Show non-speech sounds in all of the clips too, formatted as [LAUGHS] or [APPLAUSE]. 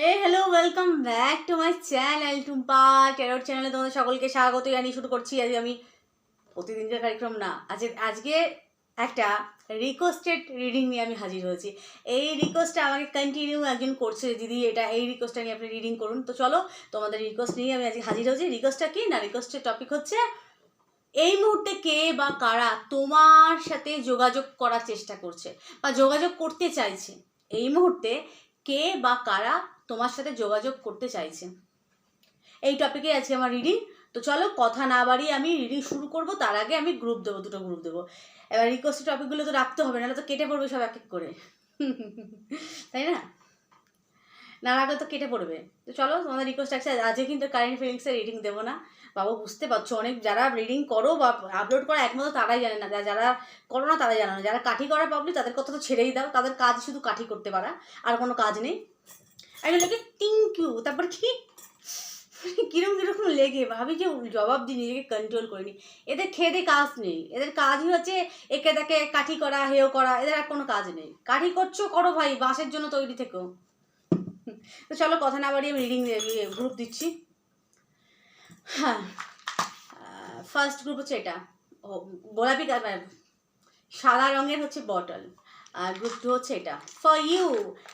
Hey hello welcome back to my channel Tumpa টেরোর চ্যানেলে তোমাদের সকলকে স্বাগত জানিয়ে শুরু করছি। আজ আমি প্রতিদিনকার কার্যক্রম না, আজ আজকে একটা রিকোয়েস্টেড রিডিং নিয়ে আমি হাজির হয়েছি। এই রিকোয়েস্টটা আমাকে কন্টিনিউ একজন করছে, দিদি, এটা এই রিকোয়েস্টটা নিয়ে আপনি রিডিং করুন। তো চলো, তোমাদের রিকোয়েস্ট নিয়ে আমি আজকে হাজির হয়েছি। রিকোয়েস্টটা কি না রিকোয়েস্টের টপিক হচ্ছে, এই মুহূর্তে কে বা কারা তোমার সাথে যোগাযোগ করার চেষ্টা করছে বা যোগাযোগ করতে চাইছে? এই মুহূর্তে কে বা কারা তোমার সাথে যোগাযোগ করতে চাইছে। এই টপিকে আজকে আমার রিডিং তো চলো কথা না বাড়িয়ে আমি রিডিং শুরু করব, তার আগে আমি গ্রুপ দেবো, দুটো গ্রুপ দেবো। এবার রিকোয়েস্ট টপিকগুলো তো রাখতে হবে, নাহলে তো কেটে পড়বে সব এক এক করে। তাই না? না রাখলে তো কেটে পড়বে। তো চলো তোমাদের রিকোয়েস্ট আছে আজকে কিন্তু কারেন্ট ফিলিংসের রিডিং দেবো না। বাবু বুঝতে পারছ, অনেক যারা রিডিং করো বা আপলোড করা একমাত্র তারাই জানে না। যারা করো না তারাই জানে না। যারা কাঠি করা পাবলিক তাদের কথা তো ছেড়েই দাও। তাদের কাজ শুধু কাঠি করতে পারা, আর কোনো কাজ নেই। আমি লোকে টিঙ্কিউ তারপর কি? কিরম কীরকম লেগে, ভাবি যে জবাব দিই নিজেকে কন্ট্রোল করিনি। এদের খেদে কাজ নেই। এদের কাজই হচ্ছে একে দেখে কাঠি করা হেও করা, এদের আর কোনো কাজ নেই। কাঠি করছ, করো ভাই, বাঁশের জন্য তৈরি থেকো। তো চলো, কথা না বাড়িয়ে আমি রিডিং গ্রুপ দিচ্ছি। হ্যাঁ ফার্স্ট গ্রুপ হচ্ছে এটা। গোলাপি কালার সাদা রঙের হচ্ছে বটল আর গ্রুপ টু হচ্ছে এটা। ফর ইউ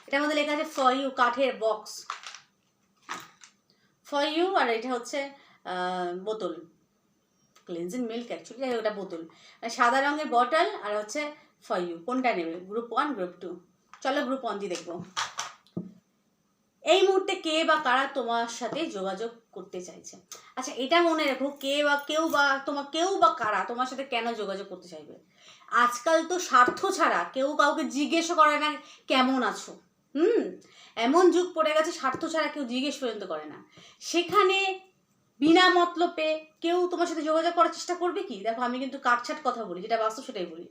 এটার মধ্যে লেখা আছে ফর ইউ কাঠের বক্স ফর ইউ আর এটা হচ্ছে বোতল। ক্লিনজিং মিল্ক অ্যাকচুয়ালি যাই ওটা বোতল। সাদা রঙের বটল আর হচ্ছে ফর ইউ কোনটা নেবে? গ্রুপ ওয়ান গ্রুপ টু চলো গ্রুপ ওয়ান দিয়ে দেখব। এই মুহূর্তে কে বা কারা তোমার সাথে যোগাযোগ করতে চাইছে? আচ্ছা এটা মনে রেখো, কে বা কেউ বা তোমার, কেউ বা কারা তোমার সাথে কেন যোগাযোগ করতে চাইবে? আজকাল তো স্বার্থ ছাড়া কেউ কাউকে জিজ্ঞেস করে না কেমন আছো। হুম? এমন যুগ পড়ে গেছে, স্বার্থ ছাড়া কেউ জিজ্ঞেস পর্যন্ত করে না। সেখানে বিনা মতলবে কেউ তোমার সাথে যোগাযোগ করার চেষ্টা করবে কি? দেখো, আমি কিন্তু কাটছাট কথা বলি, যেটা বাস্তব সেটাই বলি।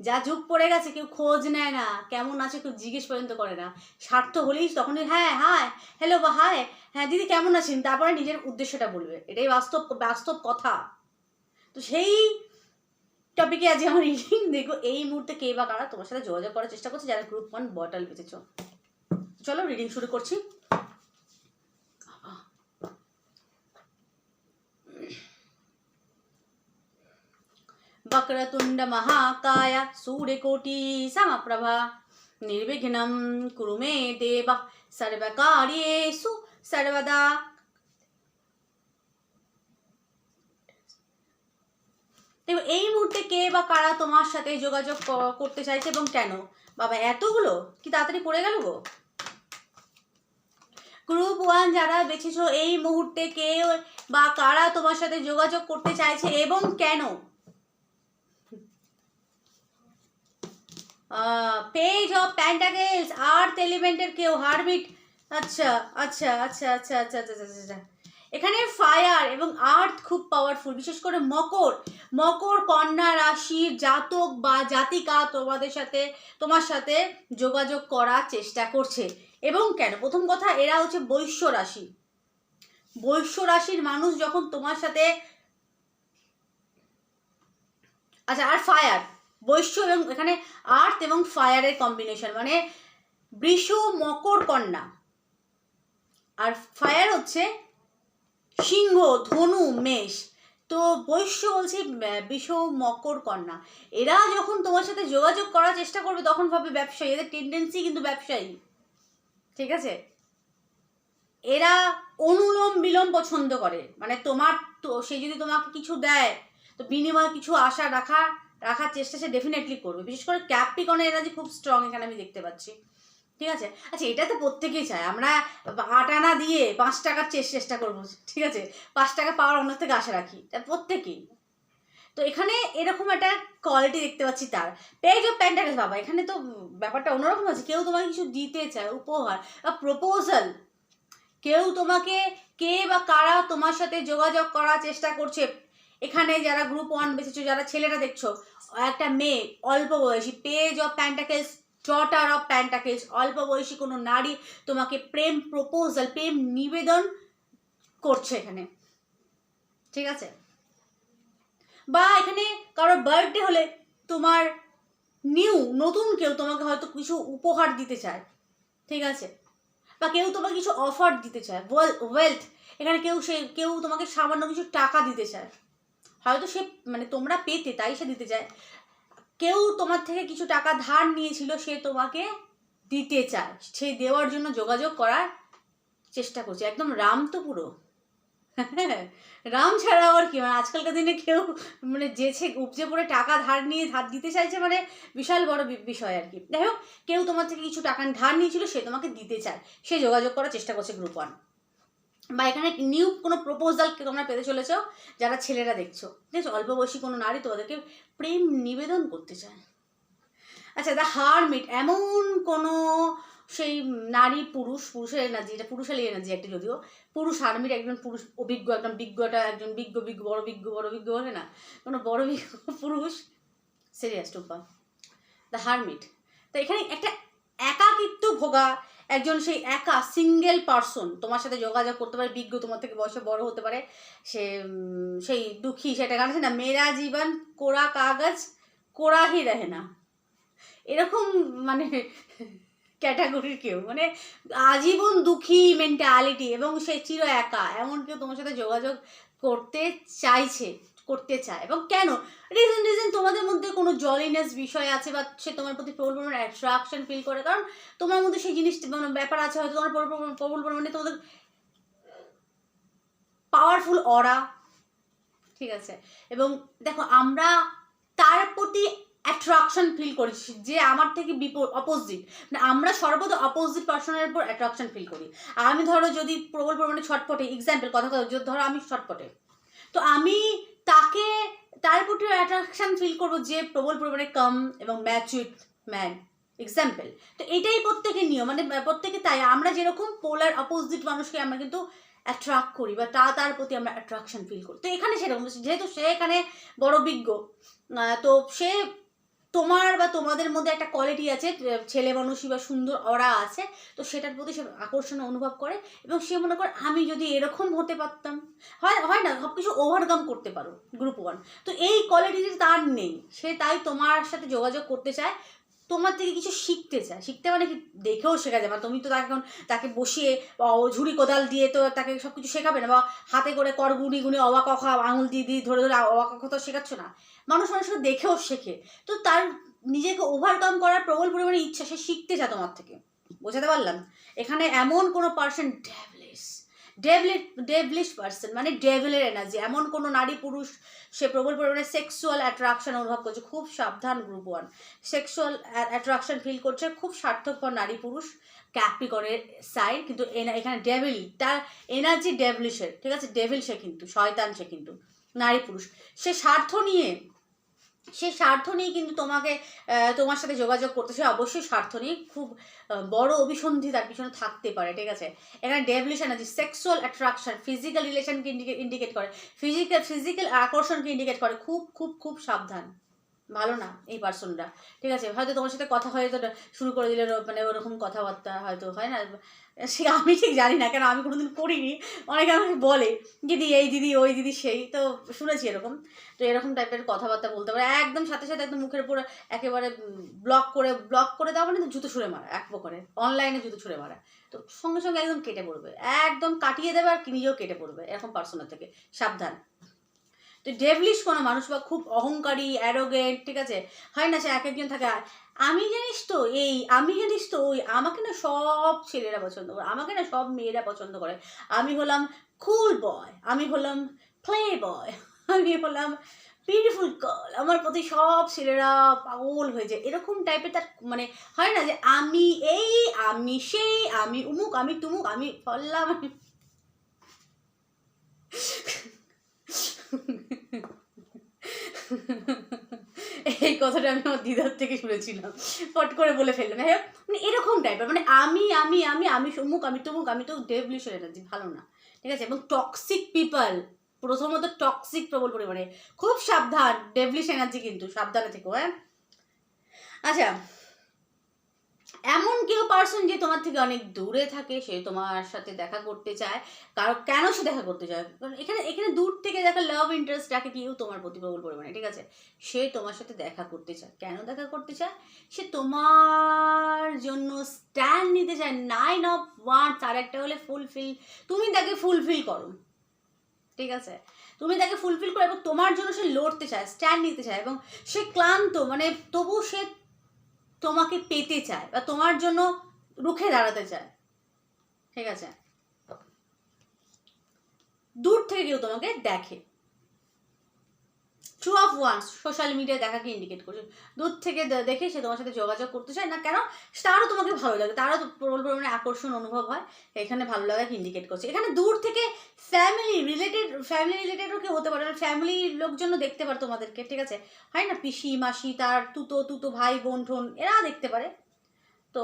যা যুগ পড়ে গেছে, কেউ খোঁজ নেয় না, কেমন আছে কেউ জিজ্ঞেস পর্যন্ত করে না। স্বার্থ হলেই তখনই হ্যাঁ হায় হ্যালো বা হায় হ্যাঁ দিদি কেমন আছেন? তারপরে নিজের উদ্দেশ্যটা বলবে। এটাই বাস্তব বাস্তব কথা। তো সেই টপিকে আজ আমার রিডিং দেখো এই মুহূর্তে কে বা কারা তোমার সাথে যোগাযোগ করার চেষ্টা করছে যারা গ্রুপ ওয়ান বটল বেঁচেছ চলো রিডিং শুরু করছি वक्रतुण्ड महाकाय सूर्यकोटि समप्रभा निर्विघ्नं कुरु मे देव सर्वकार्येषु सर्वदा দেখো এই মুহূর্তে কে বা কারা তোমার সাথে যোগাযোগ করতে চাইছে এবং কেন? বাবা, এতগুলো? কি তাড়াতাড়ি পড়ে গেল গো? গ্রুপ ওয়ান যারা বেছেছো, এই মুহূর্তে কে বা কারা তোমার সাথে যোগাযোগ করতে চাইছে এবং কেন? পেজ অফ প্যান্টাকেলস আর্থ এলিমেন্টের কেউ হারবিট? আচ্ছা আচ্ছা আচ্ছা আচ্ছা আচ্ছা আচ্ছা আচ্ছা আচ্ছা। এখানে ফায়ার এবং আর্থ খুব পাওয়ারফুল বিশেষ করে মকর। মকর, কন্যা রাশির জাতক বা জাতিকা তোমাদের সাথে, তোমার সাথে যোগাযোগ করার চেষ্টা করছে। এবং কেন? প্রথম কথা, এরা হচ্ছে বৈশ্য রাশি। বৈশ্য রাশির মানুষ যখন তোমার সাথে আচ্ছা আর ফায়ার বৈশ্য এবং এখানে আর্থ এবং ফায়ারের কম্বিনেশন মানে বৃষ, মকর, কন্যা। আর ফায়ার হচ্ছে সিংহ, ধনু, মেষ। তো বৈশ্য বলছি বৃষ, মকর, কন্যা। এরা যখন তোমার সাথে যোগাযোগ করার চেষ্টা করবে, তখন ভাবে ব্যবসায়ী। এদের টেন্ডেন্সি কিন্তু ব্যবসায়ী। ঠিক আছে? এরা অনুলোম বিলোম পছন্দ করে। মানে তোমার তো, সে যদি তোমাকে কিছু দেয়, তো বিনিময়ে কিছু আশা রাখা, রাখার চেষ্টা সে ডেফিনেটলি করবে। বিশেষ করে ক্যাপ্টিকনে এরা যে খুব স্ট্রং এখানে আমি দেখতে পাচ্ছি। ঠিক আছে? আচ্ছা এটা তো প্রত্যেকেই চায়। আমরা আট আনা দিয়ে পাঁচ টাকার চেষ্টা করব, ঠিক আছে? পাঁচ টাকা পাওয়ার অন্য থেকে আশা রাখি। প্রত্যেকেই। তো এখানে এরকম একটা কোয়ালিটি দেখতে পাচ্ছি তার। পেজ অফ প্যান্টাকেল বাবা, এখানে তো ব্যাপারটা অন্যরকম আছে। কেউ তোমাকে কিছু দিতে চায়, উপহার বা প্রপোজাল কেউ তোমাকে কে বা কারা তোমার সাথে যোগাযোগ করার চেষ্টা করছে। এখানে যারা গ্রুপ ওয়ান বেঁচেছো যারা ছেলেরা দেখছ, একটা মেয়ে অল্প বয়সী page of pentacles daughter of pentacles অল্প বয়সী কোনো নারী তোমাকে প্রেম প্রপোজাল প্রেম নিবেদন করছে এখানে। ঠিক আছে? বা এখানে কারোর বার্থডে হলে তোমার নিউ নতুন কেউ তোমাকে হয়তো কিছু উপহার দিতে চায়। ঠিক আছে? বা কেউ তোমাকে কিছু অফার দিতে চায়। ওয়েলথ এখানে কেউ সে, কেউ তোমাকে সামান্য কিছু টাকা দিতে চায়। হয়তো সে মানে তোমরা পেতে, তাই সে দিতে চায়। কেউ তোমার থেকে কিছু টাকা ধার নিয়েছিল, সে তোমাকে দিতে চায়। সে দেওয়ার জন্য যোগাযোগ করার চেষ্টা করছে। একদম রাম তো পুরো। [LAUGHS] রাম ছাড়া আবার কি মানে আজকালকার দিনে কেউ মানে যেছে, উপজে পড়ে টাকা ধার নিয়ে ধার দিতে চাইছে মানে বিশাল বড় বিষয় আর কি। যাই হোক, কেউ তোমার থেকে কিছু টাকা ধার নিয়েছিল, সে তোমাকে দিতে চায়। সে যোগাযোগ করার চেষ্টা করছে গ্রুপ ওয়ান বা এখানে নিউ কোনো প্রপোজাল তোমরা পেতে চলেছ, যারা ছেলেরা দেখছ। ঠিক আছে? অল্প বয়সী কোনো নারী তোমাদেরকে প্রেম নিবেদন করতে চায়। আচ্ছা দ্য হারমিট এমন কোনো সেই নারী, পুরুষ, পুরুষের এনার্জি এটা পুরুষের এনার্জি একটা যদিও। পুরুষ হারমিট একজন, পুরুষ অভিজ্ঞ, একদম বিজ্ঞ একটা একজন, বিজ্ঞ বিজ্ঞ, বড় বিজ্ঞ বড় বিজ্ঞ বলে না। কোনো বড় বিজ্ঞ, পুরুষ। সিরিয়াস টুপা দ্য হারমিট তো এখানে একটা একাকিত্ব ভোগা একজন সেই একা সিঙ্গেল পার্সন তোমার সাথে যোগাযোগ করতে পারে, বিজ্ঞ তোমার থেকে বয়সে বড় হতে পারে, সে সেই দুঃখী, সেটা গান আছে না, মেরা জীবন কোরা কাগজ, কোরা হি রহে না এরকম মানে ক্যাটাগরির কেউ মানে আজীবন দুঃখী মেন্টালিটি এবং সে চির একা, এমন কেউ তোমার সাথে যোগাযোগ করতে চাইছে। করতে চায়। এবং কেন? রিজন রিজন তোমাদের মধ্যে কোনো জলিনেস বিষয় আছে বা সে তোমার প্রতি প্রবল পরিমাণে অ্যাট্রাকশন ফিল করে। কারণ তোমার মধ্যে সেই জিনিসটা মানে ব্যাপার আছে হয়তো তোমার প্রবল পরিমাণে- পরিমাণে তোমাদের পাওয়ারফুল অরা ঠিক আছে? এবং দেখো, আমরা তার প্রতি অ্যাট্রাকশন ফিল করি, যে আমার থেকে বিপর অপোজিট মানে আমরা সর্বদা অপোজিট পার্সনের উপর অ্যাট্রাকশন ফিল করি। আমি ধরো যদি প্রবল পরিমাণে ছটপটে এক্সাম্পল কথা কথা যদি ধরো আমি ছটপটে। তো আমি তাকে, তার প্রতি অ্যাট্রাকশন ফিল করব যে প্রবল পরিমাণে কম এবং ম্যাচুইড ম্যান এক্সাম্পল তো এটাই প্রত্যেকের নিয়ম মানে প্রত্যেকে তাই। আমরা যেরকম পোলার অপোজিট মানুষকে আমরা কিন্তু অ্যাট্রাক্ট করি বা তা, তার প্রতি আমরা অ্যাট্রাকশন ফিল করি। তো এখানে সেরকম, যেহেতু সে এখানে বড় বিজ্ঞ তো সে তোমার বা তোমাদের মধ্যে একটা কোয়ালিটি আছে ছেলে মানুষই বা সুন্দর অরা আছে, তো সেটার প্রতি সে আকর্ষণ অনুভব করে এবং সে মনে করে আমি যদি এরকম হতে পারতাম। হয় হয় না সব কিছু ওভারকাম করতে পারো গ্রুপ ওয়ান তো এই কোয়ালিটি তার নেই। সে তাই তোমার সাথে যোগাযোগ করতে চায় তোমার থেকে কিছু শিখতে চায়। শিখতে মানে কি? দেখেও শেখা যায় না তুমি তো তাকে তাকে বসিয়ে, ও ঝুড়ি কোদাল দিয়ে তো তাকে সব কিছু শেখাবে না। বা হাতে করে কর গুনি গুনি অবাক অখা আঙুল দিয়ে দিয়ে ধরে ধরে অবাক অখা তো শেখাচ্ছ না। মানুষ মানুষকে দেখেও শেখে। তো তার নিজেকে ওভারকাম করার প্রবল পরিমাণে ইচ্ছা, সে শিখতে চায় তোমার থেকে। বোঝাতে পারলাম? এখানে এমন কোনো পার্সন ডেভলিশ ডেভলি ডেভলিশ পার্সন মানে ডেভিলের এনার্জি এমন কোনো নারী পুরুষ সে প্রবল পরিমাণে সেক্সুয়াল অ্যাট্রাকশন অনুভব করছে। খুব সাবধান group one sexual attraction feel করছে খুব স্বার্থপর নারী পুরুষ ক্যাপ্রিকনের সাইড কিন্তু এখানে ডেভিল তার এনার্জি ডেভলিশের ঠিক আছে? ডেভিল সে কিন্তু, শয়তান সে কিন্তু, নারী পুরুষ। সে স্বার্থ নিয়ে সে স্বার্থ নিয়ে কিন্তু তোমাকে তোমার সাথে যোগাযোগ করতে। সে অবশ্যই স্বার্থ নিয়ে খুব বড় অভিসন্ধি তার পিছনে থাকতে পারে, ঠিক আছে? এখানে devilish energy sexual attraction physical রিলেশনকে indicate করে। ফিজিক্যাল ফিজিক্যাল আকর্ষণকে ইন্ডিকেট করে। খুব খুব খুব সাবধান। ভালো না এই পার্সনটা ঠিক আছে? হয়তো তোমার সাথে কথা হয়তো শুরু করে দিলে মানে ওরকম কথাবার্তা হয়তো, হয় না? সে আমি ঠিক জানি না, কেন আমি কোনোদিন করিনি। অনেকে আমাকে বলে, দিদি, এই দিদি, ওই দিদি, সেই। তো শুনেছি এরকম। তো এরকম টাইপের কথাবার্তা বলতে পারে। একদম সাথে সাথে একদম মুখের উপর একেবারে ব্লক করে ব্লক করে দেওয়া মানে জুতো ছুঁড়ে মারা, এক প্রকারে অনলাইনে জুতো ছুঁড়ে মারা। তো সঙ্গে সঙ্গে একদম কেটে পড়বে। একদম কাটিয়ে দেবে আর নিজেও কেটে পড়বে, এরকম পার্সোনাল থেকে। সাবধান। ডেভলিশ কোনো মানুষ বা খুব অহংকারী অ্যারোগেন্ট ঠিক আছে? হয় না সে এক একজন থাকে। "আর আমি জানিস তো, এই আমি জানিস তো, ওই আমাকে না সব ছেলেরা পছন্দ করে, আমাকে না সব মেয়েরা পছন্দ করে। আমি হলাম কুল বয় আমি হলাম প্লে বয় [LAUGHS] আমি হলাম বিউটিফুল গার্ল আমার প্রতি সব ছেলেরা পাগল হয়ে যায়। এরকম টাইপের তার মানে হয় না যে আমি এই, আমি সেই, আমি উমুক, আমি তুমুক, আমি ফললাম এই কথাটা আমি আমার দিদার থেকে শুনেছিলাম। ফট করে বলে ফেললাম। হ্যাঁ মানে এরকম টাইপের মানে আমি আমি আমি আমি সুমুক আমি তমুক আমি তো ডেভলিউশন এনার্জি ভালো না। ঠিক আছে? এবং টক্সিক পিপল প্রথমত টক্সিক প্রবল পরিমাণে খুব সাবধান ডেভলিশ এনার্জি কিন্তু, সাবধানে থেকো হ্যাঁ? আচ্ছা এমন কেউ পার্সন যে তোমার থেকে অনেক দূরে থাকে, সে তোমার সাথে দেখা করতে চায়। কারও কেন সে দেখা করতে চায়? কারণ এখানে এখানে দূর থেকে দেখা লাভ ইন্টারেস্ট রাখে, কেউ তোমার প্রতি প্রবল পরিমাণে, ঠিক আছে? সে তোমার সাথে দেখা করতে চায়। কেন দেখা করতে চায়? সে তোমার জন্য স্ট্যান্ড নিতে চায়। নাইন অফ ওয়ান্স আর একটা হলে ফুলফিল তুমি তাকে ফুলফিল করো। ঠিক আছে? তুমি তাকে ফুলফিল করো এবং তোমার জন্য সে লড়তে চায় স্ট্যান্ড নিতে চায় এবং সে ক্লান্ত মানে তবু সে তোমাকে পেতে চায় বা তোমার জন্য রুখে দাঁড়াতে চায়। ঠিক আছে? দূর থেকে কেউ তোমাকে দেখে। Two of wands social media দেখাকে indicate করছে। দূর থেকে দেখে সে তোমার সাথে যোগাযোগ করতে চায় না, কেন? তারও তোমাকে ভালো লাগে। তারও প্রবল পরিমাণে আকর্ষণ অনুভব হয়, এখানে ভালো লাগাকে ইন্ডিকেট করছে। এখানে দূর থেকে ফ্যামিলি রিলেটেড ফ্যামিলি রিলেটেডও কেউ হতে পারে ফ্যামিলির লোকজন দেখতে পারে তোমাদেরকে, ঠিক আছে? হয় না? পিসি, মাসি, তার তুতো তুতো ভাই, বোন, ঠোন এরা দেখতে পারে। তো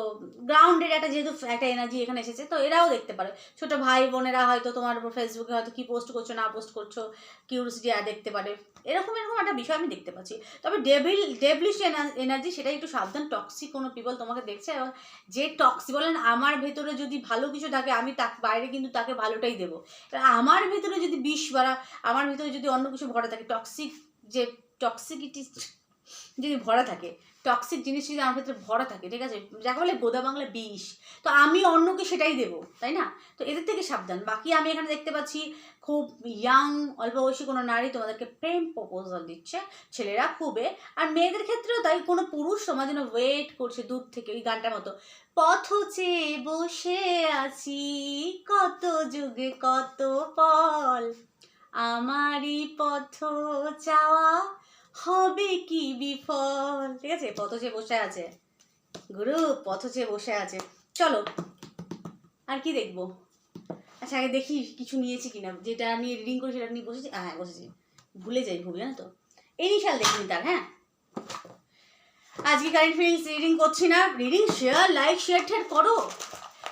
গ্রাউন্ডের একটা যেহেতু একটা এনার্জি এখানে এসেছে, তো এরাও দেখতে পারে। ছোট ভাই বোনেরা হয়তো তোমার ফেসবুকে হয়তো কি পোস্ট করছ, না পোস্ট করছ কিউরিয়াসিটি দেখতে পারে। এরকম এরকম একটা বিষয় আমি দেখতে পাচ্ছি। তবে ডেভিল ডেভলিশ এনার্জি সেটা একটু সাবধান টক্সিক কোনো পিপল তোমাকে দেখছে, এবং যে টক্সি বলেন, আমার ভেতরে যদি ভালো কিছু থাকে, আমি তাকে বাইরে কিন্তু তাকে ভালোটাই দেবো। আমার ভেতরে যদি বিষ বাড়া, আমার ভেতরে যদি অন্য কিছু ভরা থাকে টক্সিক যে টক্সিকিটি যদি ভরা থাকে টক্সিক জিনিস যদি আমার ক্ষেত্রে ভরা থাকে, ঠিক আছে? যাকে বলে গোদা বাংলা বিষ। তো আমি অন্যকে সেটাই দেবো, তাই না? তো এদের থেকে সাবধান। বাকি আমি এখানে দেখতে পাচ্ছি, খুব ইয়াং অল্প বয়সী কোনো নারী তোমাদেরকে প্রেম প্রপোজাল দিচ্ছে, ছেলেরা খুবে আর মেয়েদের ক্ষেত্রেও তাই, কোনো পুরুষ তোমার জন্য ওয়েট করছে দূর থেকে ওই গানটার মতো। পথ চেয়ে বসে আছি, কত যুগে কত পল। আমারই পথ চাওয়া হবে কি বিফল? ঠিক আছে? পথ চেয়ে বসে আছে। গুরু, পথ চেয়ে বসে আছে। চলো, আর কি দেখব? আচ্ছা আগে দেখি কিছু নিয়েছি কিনা। যেটা নিয়ে রিডিং করি সেটা নিয়ে বসেছি? হ্যাঁ বসেছি। ভুলে যাই, ভুল, জানো তো? ইনিশিয়াল দেখিনি তার হ্যাঁ? আজকে কারেন্ট ফিলিংস রিডিং করছি না। রিডিং শেয়ার লাইক শেয়ার টেয়ার করো।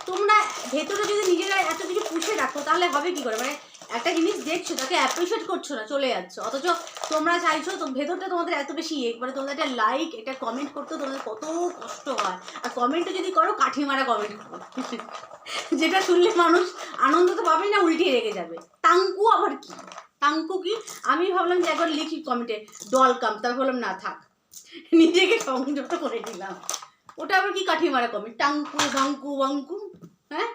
তোমরা ভেতরে যদি নিজেরা এত কিছু পুষে রাখো, তাহলে হবে কি করে? মানে একটা জিনিস দেখছ, তাকে অ্যাপ্রিসিয়েট করছ না, চলে যাচ্ছ। অথচ তোমরা চাইছো, তো ভেতরটা তোমাদের এত বেশি ইয়ে মানে তোমাদের একটা লাইক এটা কমেন্ট করতে তোমাদের কত কষ্ট হয়। আর কমেন্টও যদি করো কাঠি মারা কমেন্ট করো। যেটা শুনলে মানুষ আনন্দ তো পাবে না, উল্টিয়ে রেখে যাবে। টাঙ্কু আবার কি? টাঙ্কু কি? আমি ভাবলাম যে একবার লিখি কমেন্টে ডল কাম। তার ভাবলাম না, থাক। নিজেকে সংযত করে দিলাম ওটা আবার কি কাঠি মারা কমেন্ট টাঙ্কু, বাঙ্কু বাঙ্কু হ্যাঁ?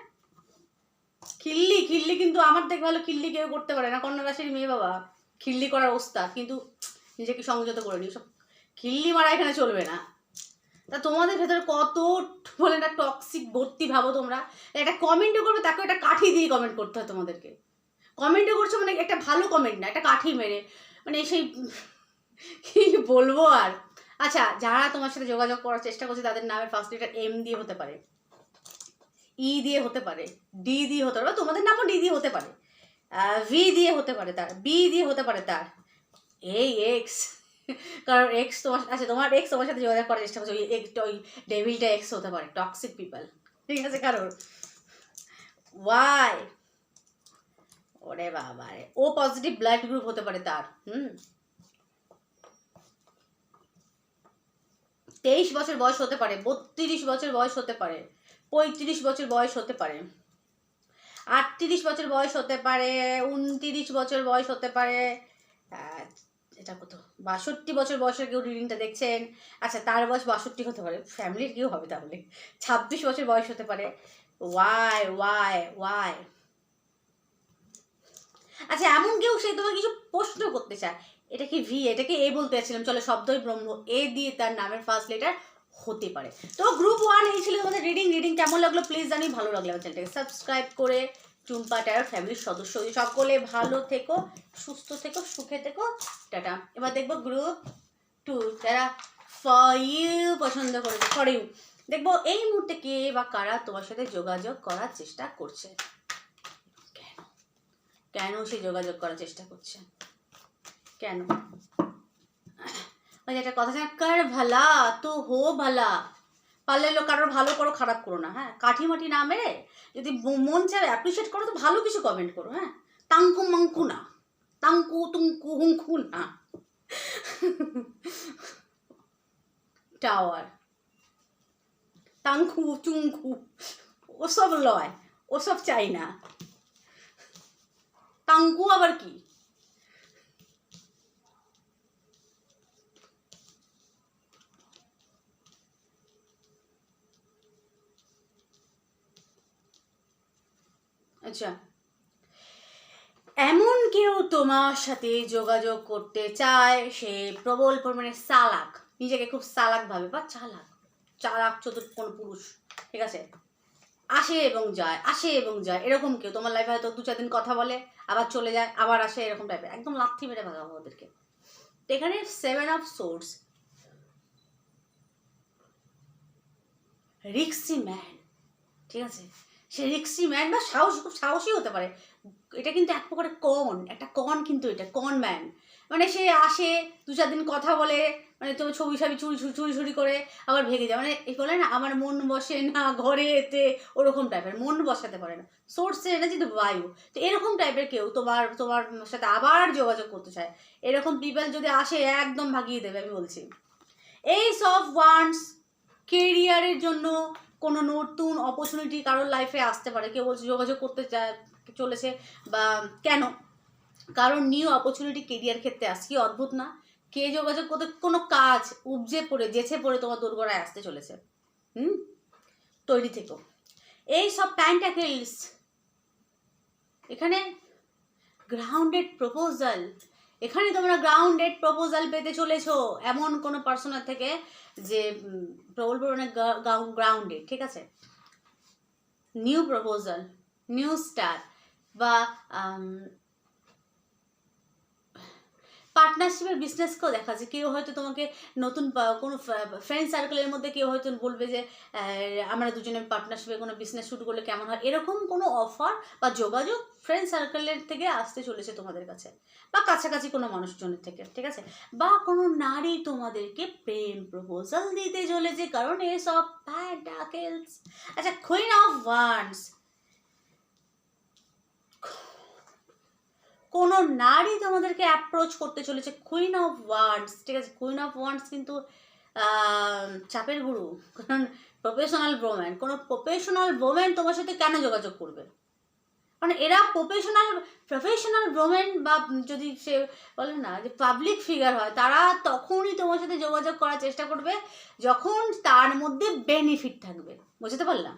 খিল্লি খিল্লি কিন্তু আমার থেকে ভালো খিল্লি কেউ করতে পারে না। কন্যা রাশির মেয়ে বাবা। খিল্লি করার ওস্তাদ কিন্তু নিজেকে সংযত করে নি সব খিল্লি মারা এখানে চলবে না। তা তোমাদের ভেতরে কত বলে না টক্সিক ভর্তি ভাবো তোমরা? একটা কমেন্টও করবে তাকে একটা কাঠি দিয়ে কমেন্ট করতে হয় তোমাদেরকে। কমেন্টও করছ মানে একটা ভালো কমেন্ট না, একটা কাঠি মেরে। মানে সেই [LAUGHS] কি বলব আর? আচ্ছা যারা তোমার সাথে যোগাযোগ করার চেষ্টা করছে, তাদের নামের ফার্স্ট লেটার এম দিয়ে হতে পারে। ই দিয়ে হতে পারে ডি দিয়ে হতে পারে তোমাদের নামও ডি দিয়ে হতে পারে ভি দিয়ে হতে পারে তার বি দিয়ে হতে পারে তার। এই এক্স কারণ এক্স তোমার আচ্ছা তোমার এক্স তোমার সাথে যোগাযোগ করার চেষ্টা করছে, ওই এক্স ওই ডেভিলটা এক্স হতে পারে টক্সিক পিপল ঠিক আছে, কারণ ওয়াই ওরে বাবা রে ও পজিটিভ ব্লাড গ্রুপ হতে পারে তার, হুম। তেইশ বছর বয়স হতে পারে, বত্রিশ বছর বয়স হতে পারে পঁয়ত্রিশ বছর বয়স হতে পারে। আটত্রিশ বছর বয়স হতে পারে, উনত্রিশ বছর বয়স হতে পারে এটা কত? বাষট্টি বছর বয়সের কেউ রিডিংটা দেখছেন? আচ্ছা তার বয়স বাষট্টি হতে পারে ফ্যামিলির কেউ হবে তাহলে। ছাব্বিশ বছর বয়স হতে পারে। ওয়াই ওয়াই ওয়াই আচ্ছা এমন কেউ সে তোমাকে কিছু প্রশ্ন করতে চায়। এটা কি ভি এটাকে এ বলতে চাচ্ছিলাম? চলো, শব্দই ব্রহ্ম। এ দিয়ে তার নামের ফার্স্ট লেটার হতে পারে। তো গ্রুপ ওয়ান এই ছিল তোমাদের রিডিং রিডিং কেমন লাগল প্লিজ জানি, ভালো লাগলে আমার চ্যানেলটাকে সাবস্ক্রাইব করে টুম্পা টায়ার ফ্যামিলির সদস্য সকলে ভালো থেকো, সুস্থ থেকো, সুখে থেকো, টাটা। এবার দেখব গ্রুপ টু যারা ফর পছন্দ করেছে ফর ইউ দেখব এই মুহূর্তে কে বা কারা তোমার সাথে যোগাযোগ করার চেষ্টা করছে। কেন? কেন সে যোগাযোগ করার চেষ্টা করছে? কেন? ওই যে একটা কথা আছে কর ভালা? তো হো ভালা। পারলে লোক কারোর ভালো করো, খারাপ করো না হ্যাঁ? কাঠি মাটি না মেরে যদি মন চায় অ্যাপ্রিসিয়েট করো, তো ভালো কিছু কমেন্ট করো হ্যাঁ? তাঙ্কু মাঙ্কু না। তাঙ্কু তুঙ্কু হুঙ্কু না। টাওয়ার। টাঙ্কু চুঙ্কু। ওসব লয়, ওসব চাই না। তাঙ্কু আবার কি? আচ্ছা। এমন কেউ তোমার সাথে যোগাযোগ করতে চায়, সে প্রবল পরিমাণে চালাক। নিজেকে খুব চালাক ভাবে বা চালাক। চালাক চতুর কোনো পুরুষ। ঠিক আছে? আসে এবং যায়, আসে এবং যায়। এরকম কেউ। তোমার লাইফে হয়তো দু, চার দিন কথা বলে, আবার চলে যায়, আবার আসে এরকম টাইপের একদম লাথি মেরে ভাগাবো ওদেরকে। তো এখানে সেভেন অফ সোর্স রিক্সি ম্যান ঠিক আছে? সে রিক্সি ম্যান বা সাহস খুব সাহসী হতে পারে। এটা কিন্তু এক প্রকারের কন একটা কন কিন্তু এটা কন ম্যান মানে সে আসে, দু চার দিন কথা বলে মানে তোমার ছবি ছবি চুরি চুরি চুরি করে আবার ভেঙে যায়। মানে এই বলে না, আমার মন বসে না ঘরে এতে, ওরকম টাইপের মন বসাতে পারে না। সোর্সের এনার্জি তো বায়ু। তো এরকম টাইপের কেউ তোমার তোমার সাথে আবার যোগাযোগ করতে চায়। এরকম পিপল যদি আসে, একদম ভাগিয়ে দেবে, আমি বলছি। এই সব ওয়ান্স কেরিয়ারের জন্য কোনো নতুন অপরচুনিটি কারোর লাইফে আসতে পারে। কেউ বলছে যোগাযোগ করতে চলেছে বা কেন? কারণ নিউ অপরচুনিটি কেরিয়ার ক্ষেত্রে আসছে কি অদ্ভুত না? কে যোগাযোগ করতে, কোনো কাজ উপজে পড়ে, জেছে পড়ে তোমার দোরগোড়ায় আসতে চলেছে। হুম? তৈরি থেকো। এই সব প্যান্টাকেলস এখানে গ্রাউন্ডেড প্রপোজাল এখানে তোমরা গ্রাউন্ডেড প্রপোজাল পেতে চলেছো, এমন কোনো পার্সোনাল থেকে যে প্রবল অনেক গ্রাউন্ডেড ঠিক আছে? নিউ প্রপোজাল নিউ স্টার বা পার্টনারশিপের বিজনেসকেও দেখা যায়। কেউ হয়তো তোমাকে নতুন কোনো ফ্রেন্ড সার্কেলের মধ্যে কেউ হয়তো বলবে যে আমরা দুজনে পার্টনারশিপে কোনো বিজনেস শুরু করলে কেমন হয়? এরকম কোনো অফার বা যোগাযোগ ফ্রেন্ড সার্কেলের থেকে আসতে চলেছে তোমাদের কাছে। বা কাছাকাছি কোনো মানুষজনের থেকে, ঠিক আছে? বা কোনো নারী তোমাদেরকে প্রেম প্রপোজাল দিতে চলেছে। কারণ এসব প্যান্টাকেলস আচ্ছা কুইন অফ ওয়ান্স কোনো নারী তোমাদেরকে অ্যাপ্রোচ করতে চলেছে। কুইন অফ ওয়ান্ডস ঠিক আছে? কুইন অফ ওয়ান্ডস কিন্তু চাপের গুরু। কারণ প্রফেশনাল ব্রোম্যান কোনো প্রফেশনাল ব্রোম্যান তোমার সাথে কেন যোগাযোগ করবে? মানে এরা প্রফেশনাল প্রফেশনাল ব্রোম্যান বা যদি সে বলে না যে পাবলিক ফিগার হয়, তারা তখনই তোমার সাথে যোগাযোগ করার চেষ্টা করবে যখন তার মধ্যে বেনিফিট থাকবে। বুঝতে পারলাম?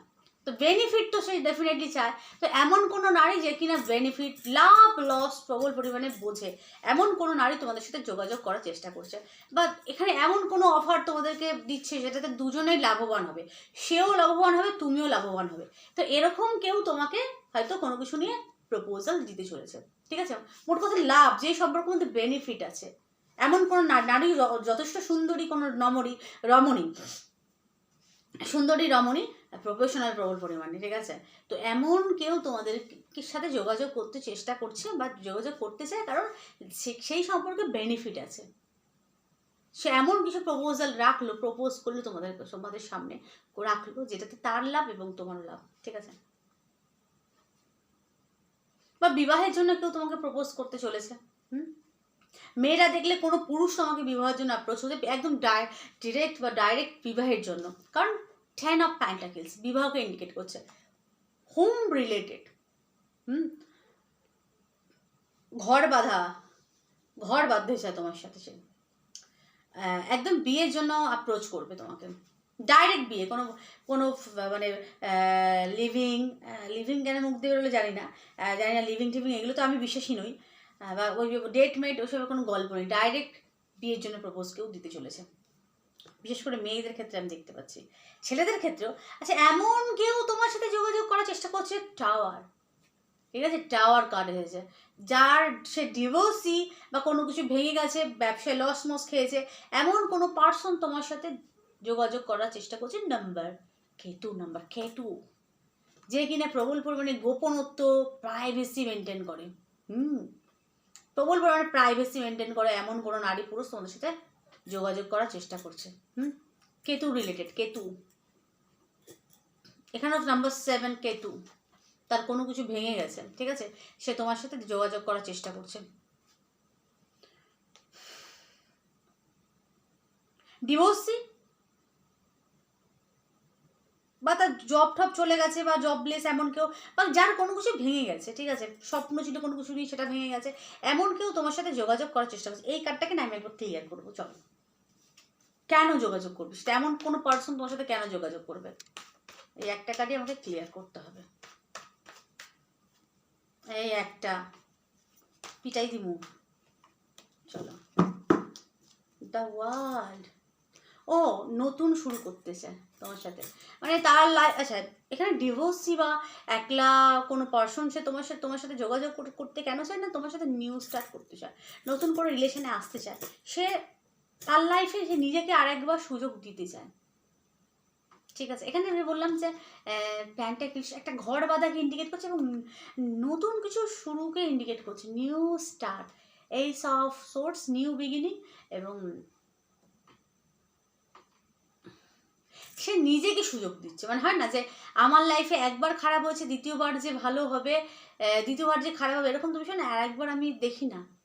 তো বেনিফিট তো সে ডেফিনেটলি চায়। তো এমন কোনো নারী যে কিনা বেনিফিট লাভ লস প্রবল পরিমাণে বোঝে। এমন কোনো নারী তোমাদের সাথে যোগাযোগ করার চেষ্টা করছে। বা এখানে এমন কোনো অফার তোমাদেরকে দিচ্ছে যেটাতে দুজনেই লাভবান হবে। সেও লাভবান হবে, তুমিও লাভবান হবে। তো এরকম কেউ তোমাকে হয়তো কোনো কিছু নিয়ে প্রপোজাল দিতে চলেছে। ঠিক আছে? মোট কথা লাভ, যে সম্পর্কের মধ্যে বেনিফিট আছে। এমন কোনো নারী যথেষ্ট সুন্দরী কোনো নমরী রমণী, সুন্দরী রমণী প্রফেশনাল প্রবল পরিমাণে, ঠিক আছে? তো এমন কেউ তোমাদের সাথে যোগাযোগ করতে চেষ্টা করছে বা যোগাযোগ করতে চায় কারণ সেই সম্পর্কে বেনিফিট আছে। সে এমন কিছু প্রপোজাল রাখল প্রপোজ করল তোমাদের তোমাদের সামনে, রাখল যেটাতে তার লাভ এবং তোমার লাভ, ঠিক আছে? বা বিবাহের জন্য কেউ তোমাকে প্রপোজ করতে চলেছে, হুম? মেয়েরা দেখলে কোনো পুরুষ তোমাকে বিবাহের জন্য অ্যাপ্রোচ হতে একদম ডিরেক্ট বা ডাইরেক্ট বিবাহের জন্য। কারণ টেন অফ প্যান্টাকেলস বিবাহকে ইন্ডিকেট করছে। Home related hmm? ঘর বাঁধা, ঘর বাঁধতে চায় তোমার সাথে সে। একদম বিয়ের জন্য অ্যাপ্রোচ করবে তোমাকে। ডাইরেক্ট বিয়ে, কোনো কোনো মানে লিভিং লিভিং কেন মুখ দিয়ে বেরোলে জানি না। জানি না লিভিং টিভিং এগুলো তো আমি বিশ্বাসী নই। বা ওই ডেট মেট ওইসবের কোনো গল্প নেই। ডাইরেক্ট বিয়ের জন্য প্রপোজ কেউ দিতে চলেছে। বিশেষ করে মেয়েদের ক্ষেত্রে আমি দেখতে পাচ্ছি। ছেলেদের ক্ষেত্রেও আচ্ছা এমন কেউ তোমার সাথে যোগাযোগ করার চেষ্টা করছে? টাওয়ার। ঠিক আছে? টাওয়ার কার্ড হয়েছে। যার, সে ডিভোর্সি বা কোনো কিছু ভেঙে গেছে, ব্যবসায় লস মস খেয়েছে, এমন কোনো পার্সন তোমার সাথে যোগাযোগ করার চেষ্টা করছে? নাম্বার কেতু নাম্বার কেতু যে কিনা প্রবল পরিমাণে গোপনত্ব প্রাইভেসি মেনটেন করে। হুম। প্রবল পরিমাণে প্রাইভেসি মেনটেন করে, এমন কোনো নারী পুরুষ তোমাদের সাথে যোগাযোগ করার চেষ্টা করছে। হুম? কেতু রিলেটেড কেতু। এখানে নাম্বার সেভেন কেতু। তার কোনো কিছু ভেঙে গেছে, ঠিক আছে? সে তোমার সাথে যোগাযোগ করার চেষ্টা করছে। ডিভোর্সি বা তার জব টব চলে গেছে বা জবলেস এমন কেউ, বা যার কোনো কিছু ভেঙে গেছে, ঠিক আছে? স্বপ্ন ছিল কোনো কিছু নিয়ে সেটা ভেঙে গেছে। এমন কেউ তোমার সাথে যোগাযোগ করার চেষ্টা করছে। এই কার্ডটাকে না আমি একবার ক্লিয়ার করব, চলো। কেন যোগাযোগ করবে? সেটা এমন কোনো পার্সন তোমার সাথে কেন যোগাযোগ করবে? এই একটা কার্ডই আমাকে ক্লিয়ার করতে হবে। এই একটা। পিটাই দিমু। চলো। দ্য ওয়ার্ল্ড ও, নতুন শুরু করতে চায় তোমার সাথে। মানে তার লাইফ আচ্ছা এখানে ডিভোর্সি বা একলা কোনো পার্সন সে তোমার সাথে তোমার সাথে যোগাযোগ করতে কেন চায় না? তোমার সাথে নিউ স্টার্ট করতে চায়। নতুন করে রিলেশনে আসতে চায়। সে তার লাইফে সে নিজেকে আরেকবার সুযোগ দিতে চায়। ঠিক আছে? এখানে আমি বললাম যে প্যান্টাকিলস একটা ঘর বাঁধাকে ইন্ডিকেট করছে এবং নতুন কিছু শুরুকে ইন্ডিকেট করছে। New start ace of swords new beginning এবং সে নিজেকে সুযোগ দিচ্ছে। মানে হয় না যে, আমার লাইফে একবার খারাপ হয়েছে, দ্বিতীয়বার যে ভালো হবে দ্বিতীয়বার যে খারাপ হবে, এরকম তো বিষয় না। আর একবার আমি দেখি না।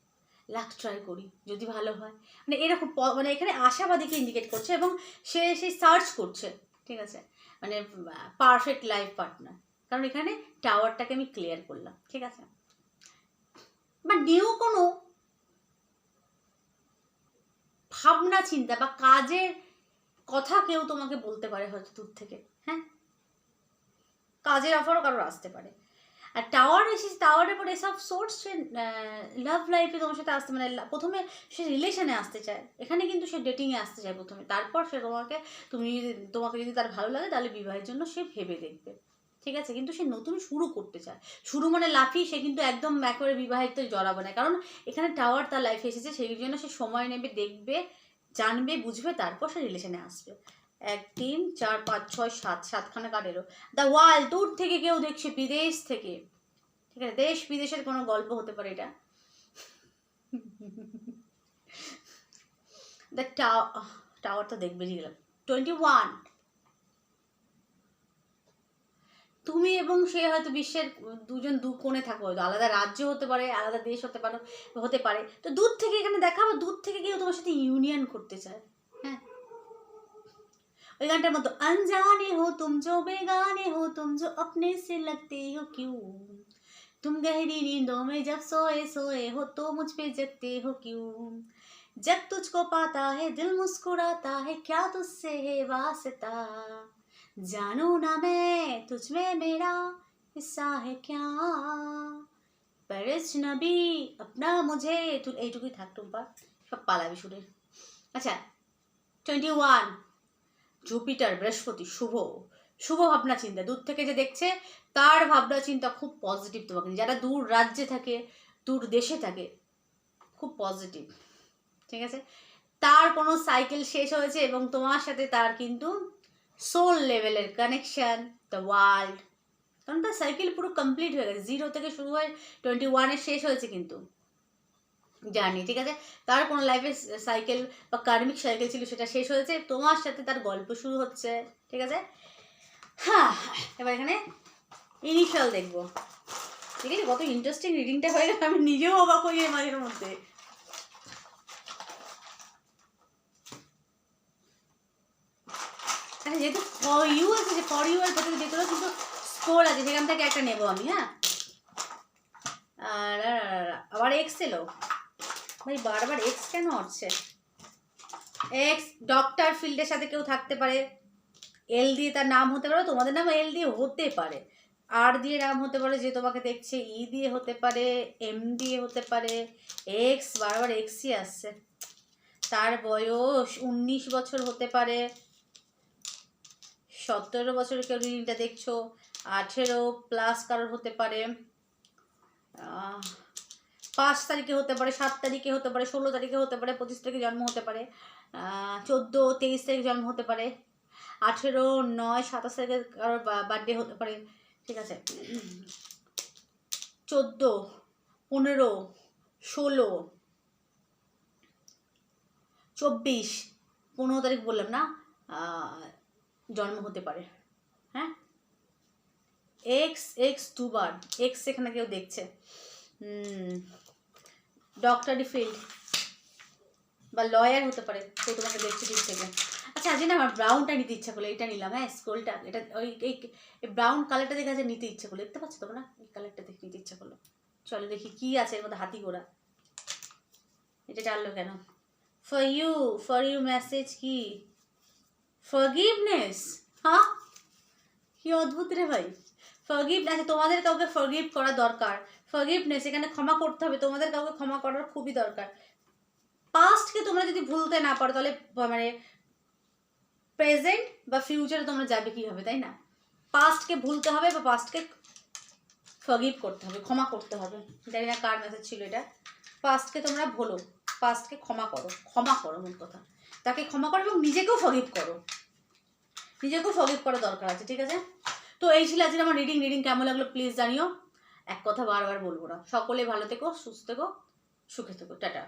লাখ ট্রাই করি, যদি ভালো হয়। মানে এরকম মানে এখানে আশাবাদীকে ইন্ডিকেট করছে এবং সে সেই সার্চ করছে, ঠিক আছে? মানে পারফেক্ট লাইফ পার্টনার কারণ এখানে টাওয়ারটাকে আমি ক্লিয়ার করলাম, ঠিক আছে? বা নিউ কোনো ভাবনা, চিন্তা বা কাজের কথা কেউ তোমাকে বলতে পারে হয়তো দূর থেকে হ্যাঁ? কাজের অফারও কারোর আসতে পারে। আর টাওয়ার এসেছে, টাওয়ারের পরে এসব সোর্স সে লাভ লাইফে তোমার সাথে আসতে মানে প্রথমে সে রিলেশনে আসতে চায়। এখানে কিন্তু সে ডেটিংয়ে আসতে চায় প্রথমে। তারপর সে তোমাকে, তুমি যদি, তোমাকে যদি তার ভালো লাগে, তাহলে বিবাহের জন্য সে ভেবে দেখবে। ঠিক আছে? কিন্তু সে নতুন শুরু করতে চায়। শুরু মানে লাফিয়ে সে কিন্তু একদম একেবারে বিবাহিত জড়াবে না। কারণ এখানে টাওয়ার তার লাইফে এসেছে, সেই জন্য সে সময় নেবে, দেখবে, জানবে, বুঝবে, তারপর সে রিলেশনে আসবে। এক তিন, চার, পাঁচ, ছয়, সাত, সাতখানা এলো দ্য ওয়ার্ল্ড দূর থেকে কেউ দেখছে, বিদেশ থেকে। ঠিক আছে, দেশ বিদেশের কোনো গল্প হতে পারে এটা। [LAUGHS] দ্য টাওয়ার তো দেখবে গেলাম। টোয়েন্টি ওয়ান তুমি এবং সে হয়তো বিশ্বের দুজন দু কোণে থাকো, হয়তো আলাদা রাজ্য হতে পারে, আলাদা দেশ হতে পারো, হতে পারে। তো দূর থেকে এখানে দেখা বা দূর থেকে কেউ তোমার সাথে ইউনিয়ন করতে চায়? হ্যাঁ ওই গানটার মতো अनजाने हो तुम जो बेगाने हो तुम जो अपने से लगते हो क्यों तुम गहरी नींदों में जब सोए सोए हो तो मुझ पे जगते हो क्यों जब तुझको पाता है दिल मुस्कुराता है क्या तुझसे है वास्ता जानू ना मैं तुझ में मेरा हिस्सा है क्या पर नबी अपना मुझे तू এইটুকুই থাক টুম্পা সব পালাবি শুনে আচ্ছা টোয়েন্টি ওয়ান জুপিটার, বৃহস্পতি, শুভ। শুভ ভাবনা চিন্তা, দূর থেকে যে দেখছে, তার ভাবনা চিন্তা খুব পজিটিভ তোমাকে যারা দূর রাজ্যে থাকে, দূর দেশে থাকে, খুব পজিটিভ ঠিক আছে? তার কোনো সাইকেল শেষ হয়েছে এবং তোমার সাথে তার কিন্তু সোল লেভেলের কানেকশন দ্য ওয়ার্ল্ড কারণ তার সাইকেল পুরো কমপ্লিট হয়ে গেছে। জিরো থেকে শুরু হয়ে টোয়েন্টি ওয়ানে শেষ হয়েছে কিন্তু। জার্নি ঠিক আছে? তার কোনো লাইফে সাইকেল বা কার্মিক সাইকেল ছিল সেটা শেষ হয়েছে, তোমার সাথে তার গল্প শুরু হচ্ছে, ঠিক আছে? হ্যাঁ এবার এখানে ইনিশিয়াল দেখব। ঠিক আছে? কত ইন্টারেস্টিং রিডিংটা হয়ে গেল, আমি নিজেও অবাক যাই মাঝের মধ্যে। আচ্ছা যেহেতু ফর ইউ আছে, যে ফর ইউ এর ভেতরে ভেতরেও কিন্তু স্কোর আছে, সেখান থেকে একটা নেব আমি হ্যাঁ? আবার এক্স এলো ভাই বারবার এক্স কেন হচ্ছে এক্স ডক্টর ফিল্ডের সাথে কেউ থাকতে পারে। এল দিয়ে তার নাম হতে পারে, তোমাদের নাম এল দিয়ে হতে পারে। আর দিয়ে নাম হতে পারে, যে তোমাকে দেখছে ই দিয়ে হতে পারে এম দিয়ে হতে পারে। এক্স বারবার এক্সই আসছে। তার বয়স উনিশ বছর হতে পারে। সতেরো বছরের কেউ রিডিংটা দেখছ, আঠেরো প্লাস কারোর হতে পারে। পাঁচ তারিখে হতে পারে, সাত তারিখে হতে পারে, ষোলো তারিখে হতে পারে, পঁচিশ তারিখে জন্ম হতে পারে চোদ্দ, তেইশ তারিখ জন্ম হতে পারে, আঠেরো, নয়, সাতাশ তারিখে কারোর বার্থডে হতে পারে, ঠিক আছে? চোদ্দ, পনেরো, ষোলো, চব্বিশ, পনেরো তারিখ বললাম না জন্ম হতে পারে হ্যাঁ? এক্স এক্স দুবার এক্স এখানে কেউ দেখছে ডক্টরি ফিল্ড বা লয়ার হতে পারে কেউ তোমাকে দূর থেকে আচ্ছা আজকে না আমার ব্রাউনটা নিতে ইচ্ছা করল এটা নিলাম হ্যাঁ স্কুলটা এটা ওই, এই ব্রাউন কালারটা দেখে আছে নিতে ইচ্ছা করল, দেখতে পাচ্ছ তোমরা? এই কালারটা দেখে নিতে ইচ্ছা করল। চলো দেখি কি আছে এর মধ্যে, হাতি ঘোড়া। এটা টানলো কেন? For you for you message কি? ফরগিভনেস হ্যাঁ কি অদ্ভুত রে ভাই। ফরগিভনেস তোমাদের কাউকে ফরগিভ করা দরকার। ফরগিভনেস এখানে ক্ষমা করতে হবে, তোমাদের কাউকে ক্ষমা করার খুবই দরকার। পাস্টকে তোমরা যদি ভুলতে না পারো, তাহলে মানে প্রেজেন্ট বা ফিউচারে তোমরা যাবে কীভাবে, তাই না? পাস্টকে ভুলতে হবে বা পাস্টকে ফরগিভ করতে হবে, ক্ষমা করতে হবে। জানি না কার মেসেজ ছিল এটা। পাস্টকে তোমরা ভুলো পাস্টকে ক্ষমা করো ক্ষমা করো মূল কথা। তাকে ক্ষমা করো এবং নিজেকেও ফরগিভ করো। নিজেকেও ফরগিভ করা দরকার আছে, ঠিক আছে? তো এই ছিল আজকে আমার রিডিং রিডিং কেমন লাগল প্লিজ জানিও। এক কথা বারবার বলব না। সকলে ভালো থেকো সুস্থ থেকো সুখে থেকো। টাটা।